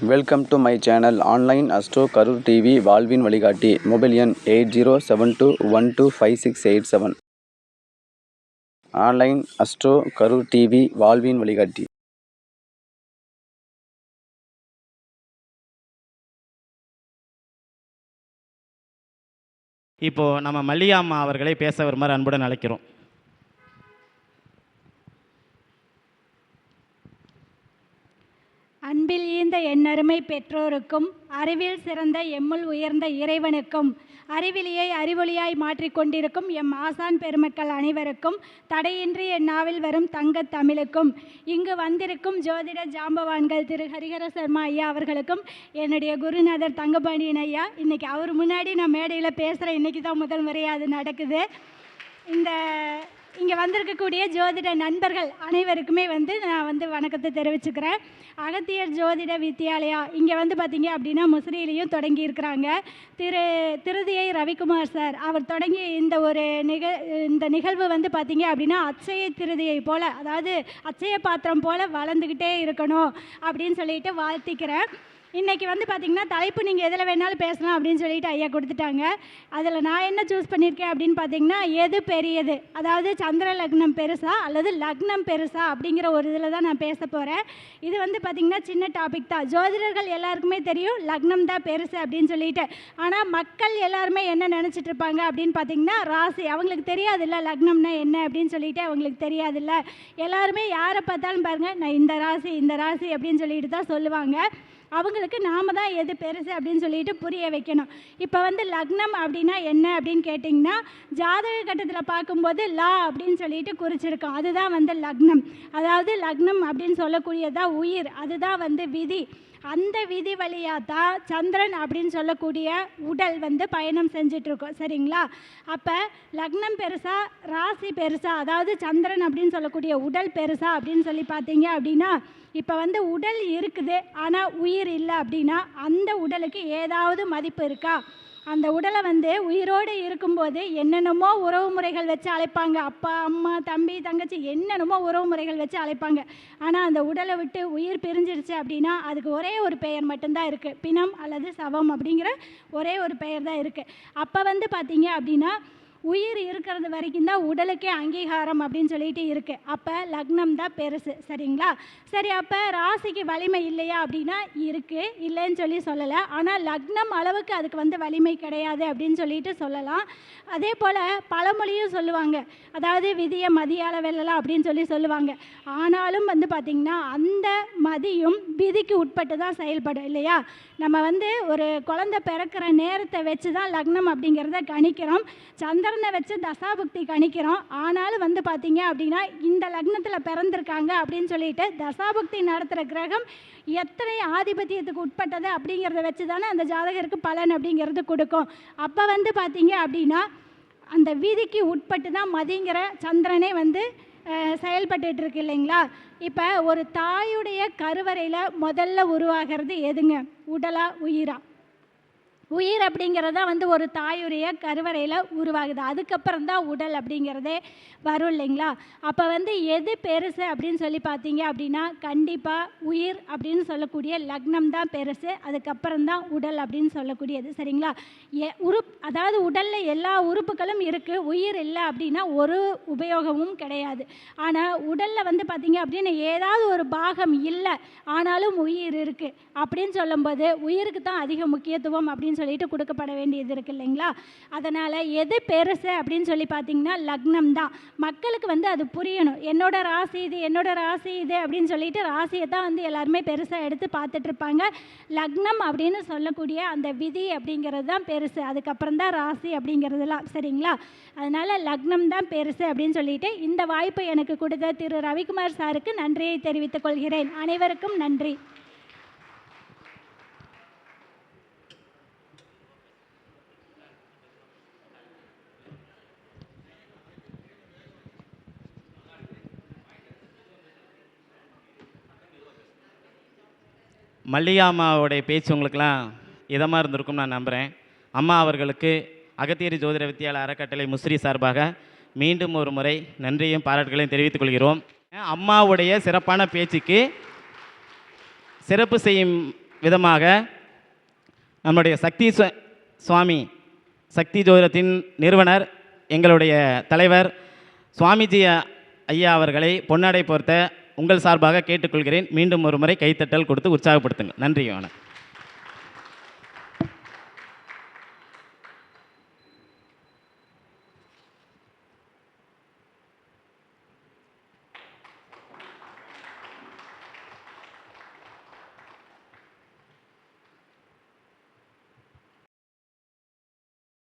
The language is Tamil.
Welcome to my channel online astro Karur TV வாழ்வின் வழிகாட்டி மொபைல் எண் eight zero seven two one two five six eight seven online astro Karur TV வாழ்வின் வழிகாட்டி இப்போது நம்ம மல்லிகாம்மா அவர்களை பேச வருமாறு அன்புடன் அழைக்கிறோம். அன்பில் ஈந்த எண்ணருமை பெற்றோருக்கும் அறிவில் சிறந்த எம்முள் உயர்ந்த இறைவனுக்கும் அறிவிலியை அறிவொளியாய் மாற்றிக்கொண்டிருக்கும் எம் ஆசான் பெருமக்கள் அனைவருக்கும் தடையின்றி என் நாவில் வரும் தங்கத் தமிழுக்கும் இங்கு வந்திருக்கும் ஜோதிட ஜாம்பவான்கள் திரு ஹரிஹர சர்மா ஐயா அவர்களுக்கும் என்னுடைய குருநாதர் தங்கபாண்டியன் ஐயா இன்னைக்கு அவர் முன்னாடி நான் மேடையில் பேசுகிறேன் இன்னைக்கு தான் முதல் முறையாக அது நடக்குது. இந்த இங்கே வந்திருக்கக்கூடிய ஜோதிட நண்பர்கள் அனைவருக்குமே வந்து நான் வந்து வணக்கத்தை தெரிவிச்சுக்கிறேன். அகத்தியர் ஜோதிட வித்யாலயா இங்கே வந்து பார்த்தீங்க அப்படின்னா முசிறியிலையும் தொடங்கி இருக்கிறாங்க. திரு திருதியை ரவிக்குமார் சார் அவர் தொடங்கி இந்த ஒரு நிக இந்த நிகழ்வு வந்து பார்த்தீங்க அப்படின்னா அச்சய திருதியை போல் அதாவது அச்சய பாத்திரம் போல் வளர்ந்துக்கிட்டே இருக்கணும் அப்படின்னு சொல்லிட்டு வாழ்த்திக்கிறேன். இன்றைக்கி வந்து பார்த்தீங்கன்னா தலைப்பு நீங்கள் எதில் வேணாலும் பேசலாம் அப்படின்னு சொல்லிட்டு ஐயா கொடுத்துட்டாங்க. அதில் நான் என்ன சூஸ் பண்ணியிருக்கேன் அப்படின்னு பார்த்தீங்கன்னா எது பெரியது? அதாவது சந்திர லக்னம் பெருசா அல்லது லக்னம் பெருசா அப்படிங்கிற ஒரு இதில் தான் நான் பேச போகிறேன் இது வந்து பார்த்திங்கன்னா சின்ன டாபிக் தான். ஜோதிடர்கள் எல்லாருக்குமே தெரியும் லக்னம் தான் பெருசு அப்படின்னு சொல்லிட்டு. ஆனால் மக்கள் எல்லாருமே என்ன நினச்சிட்டு இருப்பாங்க அப்படின்னு பார்த்தீங்கன்னா ராசி. அவங்களுக்கு தெரியாதுல்ல லக்னம்னா என்ன அப்படின்னு சொல்லிட்டு அவங்களுக்கு தெரியாதுல்ல. எல்லாருமே யாரை பார்த்தாலும் பாருங்கள் நான் இந்த ராசி இந்த ராசி அப்படின்னு சொல்லிட்டு தான் சொல்லுவாங்க. அவங்களுக்கு நாம தான் எது பெருசு அப்படின்னு சொல்லிட்டு புரிய வைக்கணும். இப்போ வந்து லக்னம் அப்படின்னா என்ன அப்படின்னு கேட்டிங்கன்னா ஜாதக கட்டத்தில் பார்க்கும்போது லா அப்படின்னு சொல்லிட்டு குறிச்சிருக்கோம். அதுதான் வந்து லக்னம். அதாவது லக்னம் அப்படின்னு சொல்லக்கூடியதான் உயிர். அதுதான் வந்து விதி. அந்த விதி வழியாக தான் சந்திரன் அப்படின்னு சொல்லக்கூடிய உடல் வந்து பயணம் செஞ்சிட்ருக்கோம் சரிங்களா? அப்போ லக்னம் பெருசா ராசி பெருசா அதாவது சந்திரன் அப்படின்னு சொல்லக்கூடிய உடல் பெருசா அப்படின்னு சொல்லி பார்த்தீங்க அப்படின்னா இப்போ வந்து உடல் இருக்குது ஆனால் உயிர் இல்லை அப்படின்னா அந்த உடலுக்கு ஏதாவது மதிப்பு இருக்கா? அந்த உடலை வந்து உயிரோடு இருக்கும்போது என்னென்னமோ உறவு முறைகள் வச்சு அழைப்பாங்க. அப்பா அம்மா தம்பி தங்கச்சி என்னென்னமோ உறவு முறைகள் வச்சு அழைப்பாங்க. ஆனால் அந்த உடலை விட்டு உயிர் பிரிஞ்சிருச்சு அப்படின்னா அதுக்கு ஒரே ஒரு பெயர் மட்டும்தான் இருக்குது பிணம் அல்லது சவம் அப்படிங்கிற ஒரே ஒரு பெயர் தான் இருக்குது அப்போ வந்து பார்த்தீங்க அப்படின்னா உயிர் இருக்கிறது வரைக்கும் தான் உடலுக்கே அங்கீகாரம் அப்படின்னு சொல்லிட்டு இருக்கு. அப்போ லக்னம் தான் பெருசு சரிங்களா? சரி அப்போ ராசிக்கு வலிமை இல்லையா அப்படின்னா இருக்கு இல்லைன்னு சொல்லி சொல்லலை. ஆனால் லக்னம் அளவுக்கு அதுக்கு வந்து வலிமை கிடையாது அப்படின்னு சொல்லிட்டு சொல்லலாம். அதே போல் பழமொழியும் சொல்லுவாங்க. அதாவது விதியை மதியால வெல்லலாம் அப்படின்னு சொல்லி சொல்லுவாங்க. ஆனாலும் வந்து பார்த்திங்கன்னா அந்த மதியும் விதிக்கு உட்பட்டு தான் செயல்படும் இல்லையா? நம்ம வந்து ஒரு குழந்தை பிறக்கிற நேரத்தை வச்சு தான் லக்னம் அப்படிங்கிறத கணிக்கிறோம். சந்திரனை வச்சு தசாபுக்தி கணிக்கிறோம். ஆனாலும் வந்து பார்த்தீங்க அப்படின்னா இந்த லக்னத்தில் பிறந்திருக்காங்க அப்படின்னு சொல்லிட்டு தசாபுக்தி நடத்துகிற கிரகம் எத்தனை ஆதிபத்தியத்துக்கு உட்பட்டது அப்படிங்கிறத வச்சு தானே அந்த ஜாதகருக்கு பலன் அப்படிங்கிறது கொடுக்கும். அப்போ வந்து பார்த்தீங்க அப்படின்னா அந்த விதிக்கு உட்பட்டு தான் மதிங்கிற சந்திரனே வந்து செயல்பட்டு இருக்கு இல்லைங்களா? இப்போ ஒரு தாயுடைய கருவறையில் முதல்ல உருவாகிறது எதுங்க? உடலா உயிரா? உயிர் அப்படிங்கிறது தான் வந்து ஒரு தாயுடைய கருவறையில் உருவாகுது. அதுக்கப்புறம் தான் உடல் அப்படிங்கிறதே வரும் இல்லைங்களா? அப்போ வந்து எது பெருசு அப்படின்னு சொல்லி பார்த்தீங்க அப்படின்னா கண்டிப்பாக உயிர் அப்படின்னு சொல்லக்கூடிய லக்னம் தான் பெருசு அதுக்கப்புறம் தான் உடல் அப்படின்னு சொல்லக்கூடியது சரிங்களா? எ உறுப் அதாவது உடலில் எல்லா உறுப்புகளும் இருக்குது உயிர் இல்லை அப்படின்னா ஒரு உபயோகமும் கிடையாது. ஆனால் உடலில் வந்து பார்த்தீங்க அப்படின்னா ஏதாவது ஒரு பாகம் இல்லை ஆனாலும் உயிர் இருக்குது அப்படின்னு சொல்லும்போது உயிருக்கு தான் அதிக முக்கியத்துவம் அப்படின்னு சொல்லிட்டு கொடுக்கப்பட வேண்டியது இருக்கு இல்லைங்களா? அதனால் எது பெருசு அப்படின்னு சொல்லி பார்த்தீங்கன்னா லக்னம் தான். மக்களுக்கு வந்து அது புரியணும். என்னோட ராசி இது என்னோட ராசி இது அப்படின்னு சொல்லிட்டு ராசியை தான் வந்து எல்லாருமே பெருசாக எடுத்து பார்த்துட்டு இருப்பாங்க. லக்னம் அப்படின்னு சொல்லக்கூடிய அந்த விதி அப்படிங்கிறது தான் பெருசு. அதுக்கப்புறம் தான் ராசி அப்படிங்கிறதுலாம் சரிங்களா? அதனால் லக்னம் தான் பெருசு அப்படின்னு சொல்லிட்டு இந்த வாய்ப்பை எனக்கு கொடுத்த திரு. ரவிக்குமார் சாருக்கு நன்றியை தெரிவித்துக் கொள்கிறேன். அனைவருக்கும் நன்றி. மல்லிகா அம்மாவுடைய பேச்சு உங்களுக்கெல்லாம் இதமாக இருந்திருக்கும் நான் நம்புகிறேன் அம்மா அவர்களுக்கு அகத்தியரி ஜோதிட வித்தியால அறக்கட்டளை முஸ்ரி சார்பாக மீண்டும் ஒரு முறை நன்றியும் பாராட்டுகளையும் தெரிவித்துக் கொள்கிறோம். அம்மாவுடைய சிறப்பான பேச்சுக்கு சிறப்பு செய்யும் விதமாக நம்முடைய சக்தி சுவாமி சக்தி ஜோதிடத்தின் நிறுவனர் எங்களுடைய தலைவர் சுவாமிஜி ஐயா அவர்களை பொன்னாடை பொறுத்த உங்கள் சார்பாக கேட்டுக்கொள்கிறேன். மீண்டும் ஒரு முறை கைத்தட்டல் கொடுத்து உற்சாகப்படுத்துங்கள். நன்றி வணக்கம்